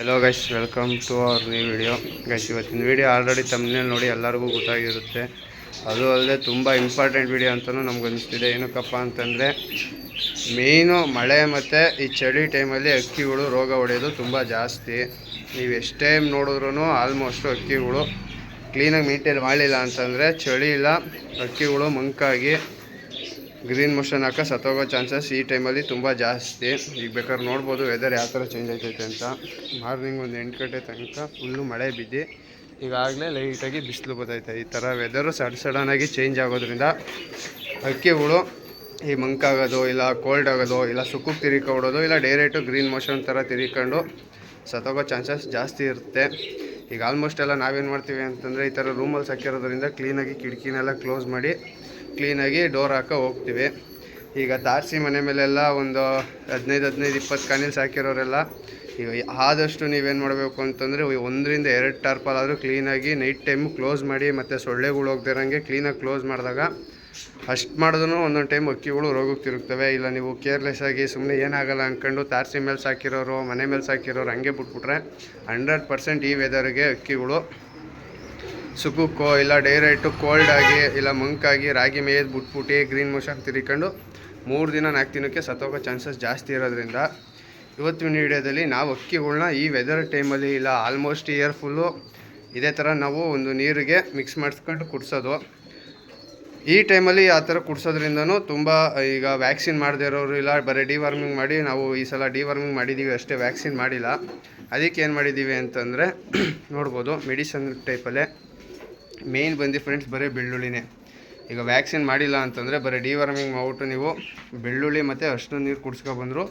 Hello guys welcome to our new video guys ಇವತ್ತಿನ video already ತಮ್ಮನೇಲಿ ನೋಡಿ ಎಲ್ಲರಿಗೂ ಗೊತ್ತಾಗಿರುತ್ತೆ. ಅದು ಅಲ್ಲದೆ ತುಂಬ ಇಂಪಾರ್ಟೆಂಟ್ ವಿಡಿಯೋ ಅಂತಲೂ ನಮ್ಗೆ ಅನಿಸ್ತಿದೆ. ಏನಕ್ಕಪ್ಪ ಅಂತಂದರೆ ಮೇಯ್ನು ಮಳೆ ಮತ್ತು ಈ ಚಳಿ ಟೈಮಲ್ಲಿ ಅಕ್ಕಿಗಳು ರೋಗ ಹೊಡೆಯೋದು ತುಂಬ ಜಾಸ್ತಿ. ನೀವು ಎಷ್ಟು ನೋಡಿದ್ರೂ ಆಲ್ಮೋಸ್ಟು ಅಕ್ಕಿಗಳು ಕ್ಲೀನಾಗಿ ಮೇಂಟೈನ್ ಮಾಡಲಿಲ್ಲ ಅಂತಂದರೆ ಚಳಿ ಇಲ್ಲ. ಅಕ್ಕಿಗಳು ಮಂಕಾಗಿ ಗ್ರೀನ್ ಮೋಷನ್ ಹಾಕೋ ಸತ್ತೋಗೋ ಚಾನ್ಸಸ್ ಈ ಟೈಮಲ್ಲಿ ತುಂಬ ಜಾಸ್ತಿ. ಈಗ ಬೇಕಾದ್ರೆ ನೋಡ್ಬೋದು ವೆದರ್ ಯಾವ ಥರ ಚೇಂಜ್ ಆಗ್ತೈತೆ ಅಂತ. ಮಾರ್ನಿಂಗ್ ಒಂದು ಎಂಟು ಗಂಟೆ ತನಕ ಫುಲ್ಲು ಮಳೆ ಬಿದ್ದು. ಈಗಾಗಲೇ ಲೈಟಾಗಿ ಬಿಸಿಲು ಬರ್ತೈತೆ ಈ ಥರ ವೆದರು ಸಡ್ ಸಡನ್ನಾಗಿ ಚೇಂಜ್ ಆಗೋದ್ರಿಂದ ಅಕ್ಕಿ ಹುಳು ಈ ಮಂಕಾಗೋದು ಇಲ್ಲ ಕೋಲ್ಡ್ ಆಗೋದು, ಇಲ್ಲ ಸುಕ್ಕಕ್ಕೆ ತಿರ್ಕೊಂಡೋದು ಇಲ್ಲ ಡೈರೆಕ್ಟು ಗ್ರೀನ್ ಮೋಷನ್ ಥರ ತಿರ್ಕೊಂಡು ಸತ್ತೋಗೋ ಚಾನ್ಸಸ್ ಜಾಸ್ತಿ ಇರುತ್ತೆ. ಈಗ ಆಲ್ಮೋಸ್ಟ್ ಎಲ್ಲ ನಾವೇನು ಮಾಡ್ತೀವಿ ಅಂತಂದರೆ ಈ ಥರ ರೂಮಲ್ಲಿ ಸಾಕಿರೋದ್ರಿಂದ ಕ್ಲೀನಾಗಿ ಕಿಟಕಿನೆಲ್ಲ ಕ್ಲೋಸ್ ಮಾಡಿ ಕ್ಲೀನಾಗಿ ಡೋರ್ ಹಾಕೋ ಹೋಗ್ತೀವಿ. ಈಗ ತಾರಸಿ ಮನೆ ಮೇಲೆಲ್ಲ ಒಂದು ಹದಿನೈದು ಹದಿನೈದು, ಇಪ್ಪತ್ತು ಕಾನಿಲ್ ಸಾಕಿರೋರೆಲ್ಲ ಈಗ ಆದಷ್ಟು ನೀವೇನು ಮಾಡಬೇಕು ಅಂತಂದರೆ ಒಂದರಿಂದ ಎರಡು ಟಾರ್ಪಲ್ ಆದರೂ ಕ್ಲೀನಾಗಿ ನೈಟ್ ಟೈಮು ಕ್ಲೋಸ್ ಮಾಡಿ ಮತ್ತು ಸೊಳ್ಳೆಗಳು ಹೋಗ್ದಿರಂಗೆ ಕ್ಲೀನಾಗಿ ಕ್ಲೋಸ್ ಮಾಡಿದಾಗ, ಅಷ್ಟು ಮಾಡಿದ್ರು ಒಂದೊಂದು ಟೈಮ್ ಅಕ್ಕಿಗಳು ರೋಗಕ್ಕೆ ತಿರುಗ್ತವೆ. ಇಲ್ಲ ನೀವು ಕೇರ್ಲೆಸ್ ಆಗಿ ಸುಮ್ಮನೆ ಏನಾಗಲ್ಲ ಅಂದ್ಕೊಂಡು ತಾರಸಿ ಮೇಲೆ ಸಾಕಿರೋರು, ಮನೆ ಮೇಲೆ ಸಾಕಿರೋರು ಹಂಗೆ ಬಿಟ್ಬಿಟ್ರೆ, ಹಂಡ್ರೆಡ್ ಪರ್ಸೆಂಟ್ ಈ ವೆದರ್ಗೆ ಅಕ್ಕಿಗಳು ಸುಕ್ಕಕ್ಕೋ ಇಲ್ಲ ಡೈರೆಕ್ಟು ಕೋಲ್ಡ್ ಆಗಿ, ಇಲ್ಲ ಮಂಕಾಗಿ ರಾಗಿ ಮೇಯ್ದು ಬಿಟ್ಬಿಟ್ಟು ಗ್ರೀನ್ ಮೋಷನ್ ತಿರ್ಕೊಂಡು ಮೂರು ದಿನ ನಾಲ್ಕು ದಿನಕ್ಕೆ ಸತ್ತೋಗೋ ಚಾನ್ಸಸ್ ಜಾಸ್ತಿ ಇರೋದ್ರಿಂದ. ಇವತ್ತಿನ ವಿಡಿಯೋದಲ್ಲಿ ನಾವು ಅಕ್ಕಿಗಳನ್ನ ಈ ವೆದರ್ ಟೈಮಲ್ಲಿ ಇಲ್ಲ ಆಲ್ಮೋಸ್ಟ್ ಇಯರ್ ಫುಲ್ಲು ಇದೇ ಥರ ನಾವು ಒಂದು ನೀರಿಗೆ ಮಿಕ್ಸ್ ಮಾಡಿಸ್ಕೊಂಡು ಕುಡಿಸೋದು. ಈ ಟೈಮಲ್ಲಿ ಆ ಥರ ಕುಡಿಸೋದ್ರಿಂದನೂ ತುಂಬ, ಈಗ ವ್ಯಾಕ್ಸಿನ್ ಮಾಡದೇ ಇರೋರು ಇಲ್ಲ, ಬರೀ ಡಿವಾರ್ಮಿಂಗ್ ಮಾಡಿ, ನಾವು ಈ ಸಲ ಡಿವಾರ್ಮಿಂಗ್ ಮಾಡಿದ್ದೀವಿ ಅಷ್ಟೇ, ವ್ಯಾಕ್ಸಿನ್ ಮಾಡಿಲ್ಲ. ಅದಕ್ಕೆ ಏನು ಮಾಡಿದ್ದೀವಿ ಅಂತಂದರೆ, ನೋಡ್ಬೋದು, ಮೆಡಿಸನ್ ಟೈಪಲ್ಲೇ ಮೇಯ್ನ್ ಬಂದು ಫ್ರೆಂಡ್ಸ್ ಬರೀ ಬೆಳ್ಳುಳ್ಳಿನೇ. ಈಗ ವ್ಯಾಕ್ಸಿನ್ ಮಾಡಿಲ್ಲ ಅಂತಂದರೆ ಬರೀ ಡಿವಾರ್ಮಿಂಗ್ ಮಾಡ್ಬಿಟ್ಟು ನೀವು ಬೆಳ್ಳುಳ್ಳಿ ಮತ್ತು ಅಷ್ಟು ನೀರು ಕುಡಿಸ್ಕೊಬಂದ್ರು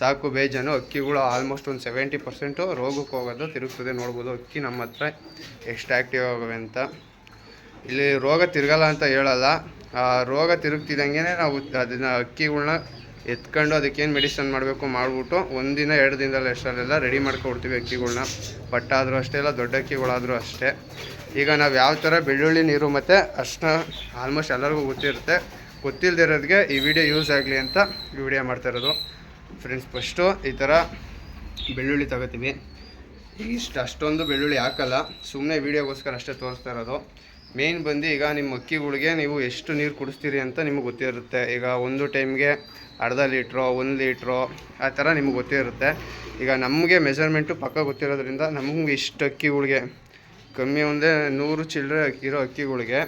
ಸಾಕು ಬೇಜಾನು, ಅಕ್ಕಿಗಳು ಆಲ್ಮೋಸ್ಟ್ ಒಂದು ಸೆವೆಂಟಿ ಪರ್ಸೆಂಟು ರೋಗಕ್ಕೆ ಹೋಗೋದು ತಿರುಗ್ತದೆ, ನೋಡ್ಬೋದು, ಅಕ್ಕಿ ನಮ್ಮ ಹತ್ರ ಎಷ್ಟು ಆ್ಯಕ್ಟಿವ್ ಆಗವೆ ಅಂತ. ಇಲ್ಲಿ ರೋಗ ತಿರುಗಲ್ಲ ಅಂತ ಹೇಳಲ್ಲ. ಆ ರೋಗ ತಿರುಗ್ತಿದ್ದಂಗೆ ನಾವು ಅದನ್ನು ಅಕ್ಕಿಗಳನ್ನ ಎತ್ಕೊಂಡು ಅದಕ್ಕೇನು ಮೆಡಿಸನ್ ಮಾಡಬೇಕು ಮಾಡಿಬಿಟ್ಟು ಒಂದಿನ ಎರಡು ದಿನದಲ್ಲಿ ಎಷ್ಟರಲ್ಲೆಲ್ಲ ರೆಡಿ ಮಾಡ್ಕೊಡ್ತೀವಿ ಅಕ್ಕಿಗಳ್ನ. ಬಟ್ಟಾದರೂ ಅಷ್ಟೇ ಇಲ್ಲ, ದೊಡ್ಡ ಅಕ್ಕಿಗಳಾದರೂ ಅಷ್ಟೇ. ಈಗ ನಾವು ಯಾವ ಥರ ಬೆಳ್ಳುಳ್ಳಿ ನೀರು ಮತ್ತು ಅಷ್ಟನ್ನ ಆಲ್ಮೋಸ್ಟ್ ಎಲ್ಲರಿಗೂ ಗೊತ್ತಿರುತ್ತೆ. ಗೊತ್ತಿಲ್ಲದಿರೋದಕ್ಕೆ ಈ ವಿಡಿಯೋ ಯೂಸ್ ಆಗಲಿ ಅಂತ ಈ ವಿಡಿಯೋ ಮಾಡ್ತಾ ಇರೋದು. ಫ್ರೆಂಡ್ಸ್ ಫಸ್ಟು ಈ ಥರ ಬೆಳ್ಳುಳ್ಳಿ ತಗೋತೀವಿ. ಇಷ್ಟು ಅಷ್ಟೊಂದು ಬೆಳ್ಳುಳ್ಳಿ ಹಾಕಲ್ಲ. ಸುಮ್ಮನೆ ವೀಡಿಯೋಗೋಸ್ಕರ ಅಷ್ಟೇ ತೋರಿಸ್ತಾ ಇರೋದು. ಮೇಯ್ನ್ ಬಂದು ಈಗ ನಿಮ್ಮ ಅಕ್ಕಿಗಳಿಗೆ ನೀವು ಎಷ್ಟು ನೀರು ಕುಡಿಸ್ತೀರಿ ಅಂತ ನಿಮಗೆ ಗೊತ್ತಿರುತ್ತೆ. ಈಗ ಒಂದು ಟೈಮ್ಗೆ ಅರ್ಧ ಲೀಟ್ರೋ, ಒಂದು ಲೀಟ್ರೋ ಆ ಥರ ನಿಮ್ಗೆ ಗೊತ್ತಿರುತ್ತೆ. ಈಗ ನಮಗೆ ಮೆಜರ್ಮೆಂಟು ಪಕ್ಕ ಗೊತ್ತಿರೋದ್ರಿಂದ ನಮಗೆ ಇಷ್ಟು ಅಕ್ಕಿಗಳಿಗೆ ಕಮ್ಮಿ ಒಂದೇ ನೂರು ಚಿಲ್ಲರೆ ಇರೋ ಅಕ್ಕಿಗಳಿಗೆ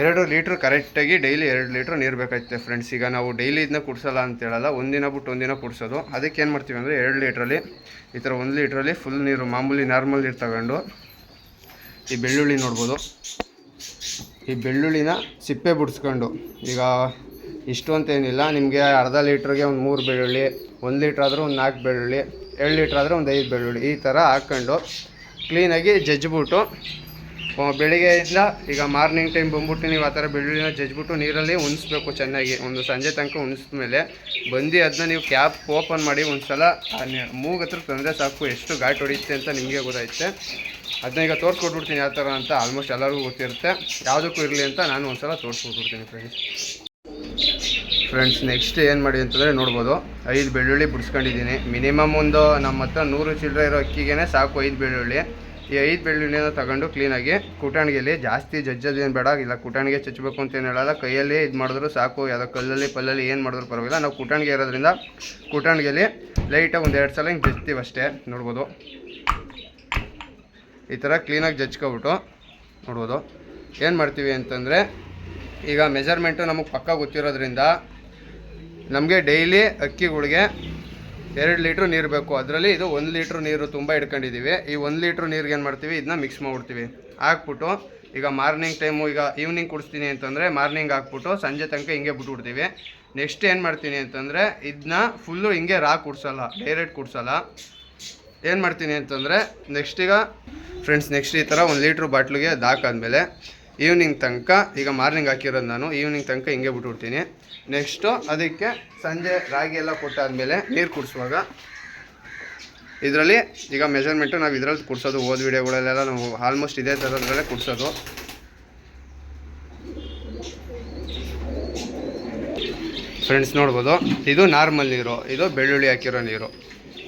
ಎರಡು ಲೀಟ್ರ್ ಕರೆಕ್ಟಾಗಿ ಡೈಲಿ ಎರಡು ಲೀಟ್ರ್ ನೀರು ಬೇಕಾಗುತ್ತೆ ಫ್ರೆಂಡ್ಸ್. ಈಗ ನಾವು ಡೈಲಿ ಇದನ್ನ ಕುಡಿಸಲ್ಲ ಅಂತ ಹೇಳಲ್ಲ ಒಂದಿನ ಬಿಟ್ಟು ಒಂದಿನ ಕುಡಿಸೋದು. ಅದಕ್ಕೆ ಏನು ಮಾಡ್ತೀವಿ ಅಂದರೆ ಎರಡು ಲೀಟ್ರಲ್ಲಿ ಈ ಥರ ಒಂದು ಲೀಟ್ರಲ್ಲಿ ಫುಲ್ ನೀರು, ಮಾಮೂಲಿ ನಾರ್ಮಲ್ ನೀರು ತಗೊಂಡು ಈ ಬೆಳ್ಳುಳ್ಳಿ ನೋಡ್ಬೋದು. ಈ ಬೆಳ್ಳುಳ್ಳಿನ ಸಿಪ್ಪೆ ಬಿಡಿಸ್ಕೊಂಡು, ಈಗ ಇಷ್ಟು ಅಂತೇನಿಲ್ಲ ನಿಮಗೆ ಅರ್ಧ ಲೀಟ್ರಿಗೆ ಒಂದು ಮೂರು ಬೆಳ್ಳುಳ್ಳಿ, ಒಂದು ಲೀಟ್ರ್ ಆದರೂ ಒಂದು ನಾಲ್ಕು ಬೆಳ್ಳುಳ್ಳಿ, ಎರಡು ಲೀಟ್ರ್ ಆದರೆ ಒಂದು ಐದು ಬೆಳ್ಳುಳ್ಳಿ ಈ ಥರ ಹಾಕ್ಕೊಂಡು ಕ್ಲೀನಾಗಿ ಜಜ್ಜಿಬಿಟ್ಟು ಬೆಳಿಗ್ಗೆಯಿಂದ ಈಗ ಮಾರ್ನಿಂಗ್ ಟೈಮ್ ಬಂದ್ಬಿಟ್ಟು ನೀವು ಆ ಥರ ಬೆಳ್ಳುಳ್ಳಿನ ಜಜ್ಜಿಬಿಟ್ಟು ನೀರಲ್ಲಿ ಉಣಿಸ್ಬೇಕು ಚೆನ್ನಾಗಿ. ಒಂದು ಸಂಜೆ ತನಕ ಉಣಿಸಿದ್ಮೇಲೆ ಬಂದು ಅದನ್ನ ನೀವು ಕ್ಯಾಪ್ ಓಪನ್ ಮಾಡಿ ಒಂದು ಸಲ ಮೂಗತ್ರ ತೊಂದರೆ ಸಾಕು, ಎಷ್ಟು ಘಾಟ್ ಹೊಡಿಯುತ್ತೆ ಅಂತ ನಿಮಗೆ ಗೊತ್ತಾಗುತ್ತೆ ಅದನ್ನ ಈಗ ತೋರಿಸ್ಕೊಟ್ಬಿಡ್ತೀನಿ ಯಾವ ಥರ ಅಂತ ಆಲ್ಮೋಸ್ಟ್ ಎಲ್ಲರಿಗೂ ಗೊತ್ತಿರುತ್ತೆ. ಯಾವುದಕ್ಕೂ ಇರಲಿ ಅಂತ ನಾನು ಒಂದು ಸಲ ತೋರಿಸ್ಕೊಟ್ಬಿಡ್ತೀನಿ ಫ್ರೆಂಡ್ಸ್ ಫ್ರೆಂಡ್ಸ್ ನೆಕ್ಸ್ಟ್ ಏನು ಮಾಡಿ ಅಂತಂದರೆ ನೋಡ್ಬೋದು. ಐದು ಬೆಳ್ಳುಳ್ಳಿ ಬಿಡಿಸ್ಕೊಂಡಿದ್ದೀನಿ. ಮಿನಿಮಮ್ ಒಂದು ನಮ್ಮ ಹತ್ರ ನೂರು ಚಿಲ್ಲರೆ ಇರೋ ಅಕ್ಕಿಗೆ ಸಾಕು ಐದು ಬೆಳ್ಳುಳ್ಳಿ. ಈ ಐದು ಬೆಳ್ಳುಳ್ಳಿನ ತಗೊಂಡು ಕ್ಲೀನಾಗಿ ಕುಟಾಣಿಗೆಯಲ್ಲಿ ಜಾಸ್ತಿ ಜಜ್ಜೋದೇನು ಬೇಡ. ಇಲ್ಲ, ಕುಟಾಣಿಗೆ ಚಚ್ಚಬೇಕು ಅಂತ ಏನು ಹೇಳಲ್ಲ. ಕೈಯಲ್ಲಿ ಇದು ಮಾಡಿದ್ರು ಸಾಕು. ಯಾವುದೋ ಕಲ್ಲಲ್ಲಿ, ಪಲ್ಲಲ್ಲಿ ಏನು ಮಾಡಿದ್ರು ಪರವಾಗಿಲ್ಲ. ನಾವು ಕುಟಾಣಿಗೆ ಇರೋದ್ರಿಂದ ಕುಟಾಣಿಗೆಯಲ್ಲಿ ಲೈಟಾಗಿ ಒಂದು ಎರಡು ಸಲ ಹಿಂಗೆ ಜಜ್ತೀವಿ ಅಷ್ಟೇ ನೋಡ್ಬೋದು. ಈ ಥರ ಕ್ಲೀನಾಗಿ ಜಜ್ಕೊಬಿಟ್ಟು ನೋಡ್ಬೋದು. ಏನು ಮಾಡ್ತೀವಿ ಅಂತಂದರೆ, ಈಗ ಮೆಜರ್ಮೆಂಟು ನಮಗೆ ಪಕ್ಕ ಗೊತ್ತಿರೋದ್ರಿಂದ ನಮಗೆ ಡೈಲಿ ಅಕ್ಕಿಗಳಿಗೆ ಎರಡು ಲೀಟ್ರ್ ನೀರು ಬೇಕು. ಅದರಲ್ಲಿ ಇದು ಒಂದು ಲೀಟ್ರ್ ನೀರು ತುಂಬ ಇಟ್ಕೊಂಡಿದ್ದೀವಿ ಈ ಒಂದು ಲೀಟ್ರ್ ನೀರಿಗೆ ಏನು ಮಾಡ್ತೀವಿ? ಇದನ್ನ ಮಿಕ್ಸ್ ಮಾಡಿಬಿಡ್ತೀವಿ. ಹಾಕ್ಬಿಟ್ಟು ಈಗ ಮಾರ್ನಿಂಗ್ ಟೈಮು, ಈಗ ಈವ್ನಿಂಗ್ ಕುಡಿಸ್ತೀನಿ ಅಂತಂದರೆ ಮಾರ್ನಿಂಗ್ ಹಾಕ್ಬಿಟ್ಟು ಸಂಜೆ ತನಕ ಹಿಂಗೆ ಬಿಟ್ಬಿಡ್ತೀವಿ. ನೆಕ್ಸ್ಟ್ ಏನು ಮಾಡ್ತೀನಿ ಅಂತಂದರೆ ಇದನ್ನ ಫುಲ್ಲು ಹಿಂಗೆ ರಾ ಕುಡ್ಸಲ್ಲ ಡೈರೆಕ್ಟ್ ಕುಡ್ಸಲ್ಲ. ಏನು ಮಾಡ್ತೀನಿ ಅಂತಂದರೆ ನೆಕ್ಸ್ಟ್ ಈಗ ಫ್ರೆಂಡ್ಸ್ ನೆಕ್ಸ್ಟ್ ಈ ಥರ ಒಂದು ಲೀಟ್ರ್ ಬಾಟ್ಲಿಗೆ ಅದು ಈವ್ನಿಂಗ್ ತನಕ, ಈಗ ಮಾರ್ನಿಂಗ್ ಹಾಕಿರೋದು ನಾನು ಈವ್ನಿಂಗ್ ತನಕ ಹಿಂಗೆ ಬಿಟ್ಬಿಡ್ತೀನಿ. ನೆಕ್ಸ್ಟು ಅದಕ್ಕೆ ಸಂಜೆ ರಾಗಿ ಎಲ್ಲ ಕೊಟ್ಟಾದ್ಮೇಲೆ ನೀರು ಕುಡಿಸುವಾಗ, ಇದರಲ್ಲಿ ಈಗ ಮೆಜರ್ಮೆಂಟು ನಾವು ಇದರಲ್ಲಿ ಕುಡಿಸೋದು ಓದ್ ವಿಡಿಯೋಗಳಲ್ಲೆಲ್ಲ ನಾವು ಆಲ್ಮೋಸ್ಟ್ ಇದೇ ಥರದ್ರಲ್ಲೇ ಕುಡಿಸೋದು. ಫ್ರೆಂಡ್ಸ್ ನೋಡ್ಬೋದು, ಇದು ನಾರ್ಮಲ್ ನೀರು, ಇದು ಬೆಳ್ಳುಳ್ಳಿ ಹಾಕಿರೋ ನೀರು.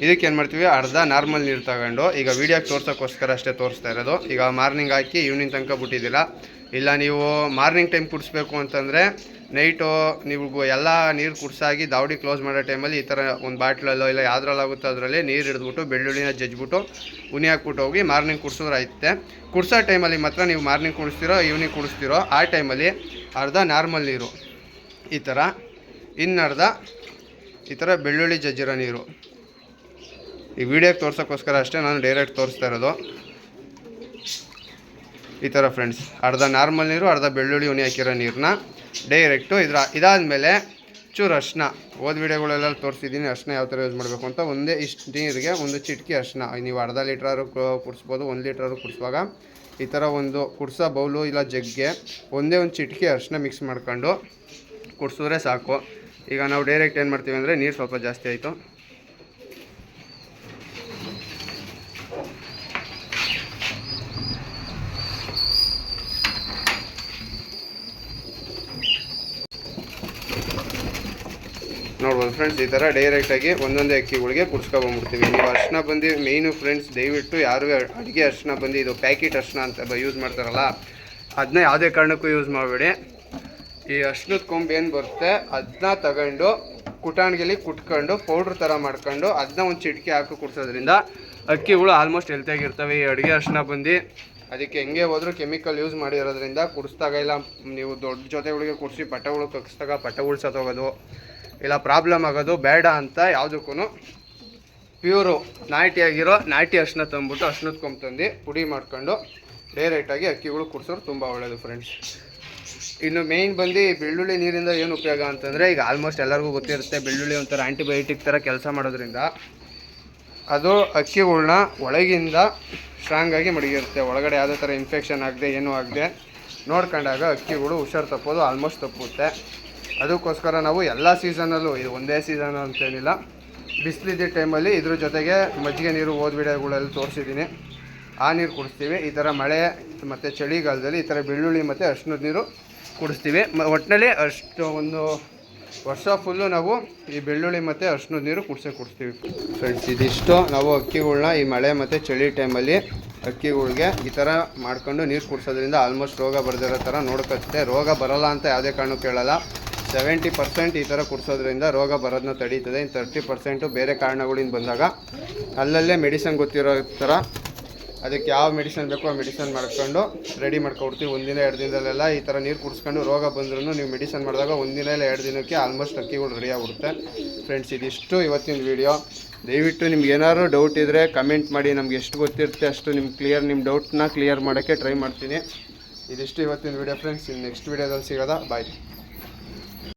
ಇದಕ್ಕೆ ಏನು ಮಾಡ್ತೀವಿ? ಅರ್ಧ ನಾರ್ಮಲ್ ನೀರು ತಗೊಂಡು ಈಗ ವೀಡಿಯೋಗೆ ತೋರ್ಸೋಕ್ಕೋಸ್ಕರ ಅಷ್ಟೇ ತೋರಿಸ್ತಾ ಇರೋದು. ಈಗ ಮಾರ್ನಿಂಗ್ ಹಾಕಿ ಈವ್ನಿಂಗ್ ತನಕ ಬಿಟ್ಟಿದ್ದಿಲ್ಲ ಇಲ್ಲ ನೀವು ಮಾರ್ನಿಂಗ್ ಟೈಮ್ ಕುಡಿಸ್ಬೇಕು ಅಂತಂದರೆ ನೈಟು ನೀವು ಎಲ್ಲ ನೀರು ಕುಡ್ಸಾಗಿ ದಾವಡಿ ಕ್ಲೋಸ್ ಮಾಡೋ ಟೈಮಲ್ಲಿ ಈ ಥರ ಒಂದು ಬಾಟ್ಲಲ್ಲೋ ಇಲ್ಲ ಯಾವ್ದ್ರಲ್ಲಾಗುತ್ತೋ ಅದರಲ್ಲಿ ನೀರು ಹಿಡಿದ್ಬಿಟ್ಟು ಬೆಳ್ಳುಳ್ಳಿನ ಜಜ್ಜಿಬಿಟ್ಟು ಉನಿ ಹಾಕ್ಬಿಟ್ಟು ಹೋಗಿ ಮಾರ್ನಿಂಗ್ ಕುಡಿಸಿದ್ರೆ ಆಯ್ತೆ ಕುಡ್ಸೋ ಟೈಮಲ್ಲಿ ಮಾತ್ರ ನೀವು ಮಾರ್ನಿಂಗ್ ಕುಡಿಸ್ತಿರೋ ಈವ್ನಿಂಗ್ ಕುಡಿಸ್ತಿರೋ, ಆ ಟೈಮಲ್ಲಿ ಅರ್ಧ ನಾರ್ಮಲ್ ನೀರು. ಈ ಥರ ಇನ್ನರ್ಧ ಈ ಥರ ಬೆಳ್ಳುಳ್ಳಿ ಜಜ್ಜಿರೋ ನೀರು. ಈ ವಿಡಿಯೋಗೆ ತೋರ್ಸೋಕ್ಕೋಸ್ಕರ ಅಷ್ಟೇ ನಾನು ಡೈರೆಕ್ಟ್ ತೋರಿಸ್ತಾ ಇರೋದು. ಈ ಥರ ಫ್ರೆಂಡ್ಸ್ ಅರ್ಧ ನಾರ್ಮಲ್ ನೀರು, ಅರ್ಧ ಬೆಳ್ಳುಳ್ಳಿ ಉಣಿ ಹಾಕಿರೋ ನೀರನ್ನ ಡೈರೆಕ್ಟು ಇದ್ರ, ಇದಾದಮೇಲೆ ಚೂರು ಅರ್ಶಿನ ಓದ್ ವಿಡಿಯೋಗಳೆಲ್ಲ ತೋರಿಸಿದ್ದೀನಿ, ಅರ್ಶಿನ ಯಾವ ಥರ ಯೂಸ್ ಮಾಡಬೇಕು ಅಂತ. ಒಂದೇ ಇಷ್ಟು ನೀರಿಗೆ ಒಂದು ಚಿಟಕಿ ಅರ್ಶಿನ ನೀವು ಅರ್ಧ ಲೀಟ್ರಾರು ಕುಡಿಸ್ಬೋದು, ಒಂದು ಲೀಟ್ರಾರು ಕುಡಿಸುವಾಗ ಈ ಥರ ಒಂದು ಕುಡ್ಸೋ ಬೌಲು ಇಲ್ಲ ಜಗ್ಗೆ ಒಂದೇ ಒಂದು ಚಿಟಕಿ ಅರ್ಶಿನ ಮಿಕ್ಸ್ ಮಾಡ್ಕೊಂಡು ಕುಡಿಸಿದ್ರೆ ಸಾಕು. ಈಗ ನಾವು ಡೈರೆಕ್ಟ್ ಏನು ಮಾಡ್ತೀವಿ ಅಂದರೆ ನೀರು ಸ್ವಲ್ಪ ಜಾಸ್ತಿ ಆಯಿತು. ನೋಡ್ಬೋದು ಫ್ರೆಂಡ್ಸ್ ಈ ಥರ ಡೈರೆಕ್ಟಾಗಿ ಒಂದೊಂದೇ ಅಕ್ಕಿಗಳಿಗೆ ಕುಡ್ಸ್ಕೊಬಂದ್ಬಿಡ್ತೀವಿ ನೀವು ಅರ್ಶಿನ ಬಂದು ಮೇಯ್ನು ಫ್ರೆಂಡ್ಸ್ ದಯವಿಟ್ಟು ಯಾರು ಅಡುಗೆ ಅರ್ಶಿನ ಬಂದು, ಇದು ಪ್ಯಾಕೆಟ್ ಅರ್ಶಿನ ಅಂತ ಯೂಸ್ ಮಾಡ್ತಾರಲ್ಲ ಅದನ್ನ ಯಾವುದೇ ಕಾರಣಕ್ಕೂ ಯೂಸ್ ಮಾಡಬೇಡಿ. ಈ ಅರ್ಶಿನದ ಕೊಂಬು ಏನು ಬರುತ್ತೆ ಅದನ್ನ ತಗೊಂಡು, ಕುಟಾಣಿಗೆಲಿ ಕುಟ್ಕೊಂಡು ಪೌಡ್ರ್ ಥರ ಮಾಡ್ಕೊಂಡು ಅದನ್ನ ಒಂದು ಚಿಟಕಿ ಹಾಕಿ ಕುಡ್ಸೋದ್ರಿಂದ, ಅಕ್ಕಿಗಳು ಆಲ್ಮೋಸ್ಟ್ ಹೆಲ್ತಿಯಾಗಿರ್ತವೆ ಈ ಅಡುಗೆ ಅರ್ಶಿನ ಬಂದು ಅದಕ್ಕೆ ಹೆಂಗೆ ಹೋದರೂ ಕೆಮಿಕಲ್ ಯೂಸ್ ಮಾಡಿರೋದ್ರಿಂದ ಕುಡಿಸ್ದಾಗ ಇಲ್ಲ, ನೀವು ದೊಡ್ಡ ಜೊತೆಗಳಿಗೆ ಕುಡಿಸಿ ಪಟಗಳು ಕಕ್ಸಿದಾಗ ಪಟ್ಟಗಳು ಸತ್ತೋಗೋದು ಇಲ್ಲ ಪ್ರಾಬ್ಲಮ್ ಆಗೋದು ಬೇಡ ಅಂತ ಯಾವುದಕ್ಕೂ ಪ್ಯೂರು ನಾಟಿಯಾಗಿರೋ ನಾಟಿ ಅರ್ಶಿನ ತಂದ್ಬಿಟ್ಟು ಅರ್ಶಿನದ ಕೊಂಬು ತಂದು ಪುಡಿ ಮಾಡ್ಕೊಂಡು ಡೈರೆಕ್ಟಾಗಿ ಅಕ್ಕಿಗಳು ಕುಡಿಸೋರು ತುಂಬ ಒಳ್ಳೆಯದು ಫ್ರೆಂಡ್ಸ್ ಇನ್ನು ಮೇಯ್ನ್ ಬಂದು ಬೆಳ್ಳುಳ್ಳಿ ನೀರಿಂದ ಏನು ಉಪಯೋಗ ಅಂತಂದರೆ ಈಗ ಆಲ್ಮೋಸ್ಟ್ ಎಲ್ಲರಿಗೂ ಗೊತ್ತಿರುತ್ತೆ, ಬೆಳ್ಳುಳ್ಳಿ ಒಂಥರ ಆ್ಯಂಟಿಬಯೋಟಿಕ್ ಥರ ಕೆಲಸ ಮಾಡೋದ್ರಿಂದ ಅದು ಅಕ್ಕಿಗಳ್ನ ಒಳಗಿಂದ ಸ್ಟ್ರಾಂಗ್ ಆಗಿ ಮಡಗಿರುತ್ತೆ. ಒಳಗಡೆ ಯಾವುದೇ ಥರ ಇನ್ಫೆಕ್ಷನ್ ಆಗದೆ, ಏನೂ ಆಗದೆ ನೋಡ್ಕೊಂಡಾಗ ಅಕ್ಕಿಗಳು ಹುಷಾರು ತಪ್ಪೋದು ಆಲ್ಮೋಸ್ಟ್ ತಪ್ಪುತ್ತೆ. ಅದಕ್ಕೋಸ್ಕರ ನಾವು ಎಲ್ಲ ಸೀಸನಲ್ಲೂ ಇದು ಒಂದೇ ಸೀಸನ್ ಅಂತೇನಿಲ್ಲ, ಬಿಸಿಲಿದ್ದ ಟೈಮಲ್ಲಿ ಇದ್ರ ಜೊತೆಗೆ ಮಜ್ಜಿಗೆ ನೀರು ವಿಡಿಯೋಗಳಲ್ಲಿ ತೋರಿಸಿದ್ದೀನಿ. ಆ ನೀರು ಕುಡಿಸ್ತೀವಿ. ಈ ಥರ ಮಳೆ ಮತ್ತು ಚಳಿಗಾಲದಲ್ಲಿ ಈ ಥರ ಬೆಳ್ಳುಳ್ಳಿ ಮತ್ತು ಅರ್ಶಿನದ ನೀರು ಕುಡಿಸ್ತೀವಿ. ಮ ಒಟ್ಟಿನಲ್ಲಿ ಅಷ್ಟು ಒಂದು ವರ್ಷ ಫುಲ್ಲು ನಾವು ಈ ಬೆಳ್ಳುಳ್ಳಿ ಮತ್ತು ಅರ್ಶಿನದ ನೀರು ಕುಡಿಸೇ ಕುಡಿಸ್ತೀವಿ. ಫ್ರೆಂಡ್ಸ್ ಇದಿಷ್ಟು. ನಾವು ಅಕ್ಕಿಗಳ್ನ ಈ ಮಳೆ ಮತ್ತು ಚಳಿ ಟೈಮಲ್ಲಿ ಅಕ್ಕಿಗಳಿಗೆ ಈ ಥರ ಮಾಡ್ಕೊಂಡು ನೀರು ಕುಡಿಸೋದ್ರಿಂದ ಆಲ್ಮೋಸ್ಟ್ ರೋಗ ಬರ್ದಿರೋ ಥರ ನೋಡ್ಕೊತ್ತೆ ರೋಗ ಬರಲ್ಲ ಅಂತ ಯಾವುದೇ ಕಾರಣಕ್ಕೂ ಹೇಳಲ್ಲ ಸೆವೆಂಟಿ ಪರ್ಸೆಂಟ್ ಈ ಥರ ಕುಡಿಸೋದ್ರಿಂದ ರೋಗ ಬರೋದನ್ನ ತಡೀತದೆ. ಇನ್ನು ತರ್ಟಿ ಪರ್ಸೆಂಟು ಬೇರೆ ಕಾರಣಗಳಿಂದ ಬಂದಾಗ ಅಲ್ಲಲ್ಲೇ ಮೆಡಿಸನ್ ಗೊತ್ತಿರೋ ಥರ ಅದಕ್ಕೆ ಯಾವ ಮೆಡಿಸನ್ ಬೇಕೋ ಆ ಮೆಡಿಸನ್ ಮಾಡ್ಕೊಂಡು ರೆಡಿ ಮಾಡ್ಕೊಡ್ತೀವಿ. ಒಂದಿನ, ಎರಡು ದಿನದಲ್ಲೆಲ್ಲ ಈ ಥರ ನೀರು ಕುಡಿಸ್ಕೊಂಡು ರೋಗ ಬಂದ್ರೂ ನೀವು ಮೆಡಿಸನ್ ಮಾಡಿದಾಗ ಒಂದಿನ ಇಲ್ಲ ಎರಡು ದಿನಕ್ಕೆ ಆಲ್ಮೋಸ್ಟ್ ಅಕ್ಕಿಗಳು ರೆಡಿ ಆಗಿಬಿಡುತ್ತೆ ಫ್ರೆಂಡ್ಸ್ ಇದಿಷ್ಟು ಇವತ್ತಿನ ವಿಡಿಯೋ ದಯವಿಟ್ಟು ನಿಮ್ಗೆ ಏನಾದ್ರು ಡೌಟ್ ಇದ್ದರೆ ಕಮೆಂಟ್ ಮಾಡಿ. ನಮ್ಗೆ ಎಷ್ಟು ಗೊತ್ತಿರುತ್ತೆ ಅಷ್ಟು ನಿಮ್ಮ ಕ್ಲಿಯರ್ ನಿಮ್ಮ ಡೌಟ್ನ ಕ್ಲಿಯರ್ ಮಾಡೋಕ್ಕೆ ಟ್ರೈ ಮಾಡ್ತೀನಿ. ಇದಿಷ್ಟು ಇವತ್ತಿನ ವಿಡಿಯೋ ಫ್ರೆಂಡ್ಸ್ ಇನ್ನು ನೆಕ್ಸ್ಟ್ ವೀಡಿಯೋದಲ್ಲಿ ಸಿಗೋದಾ? ಬಾಯ್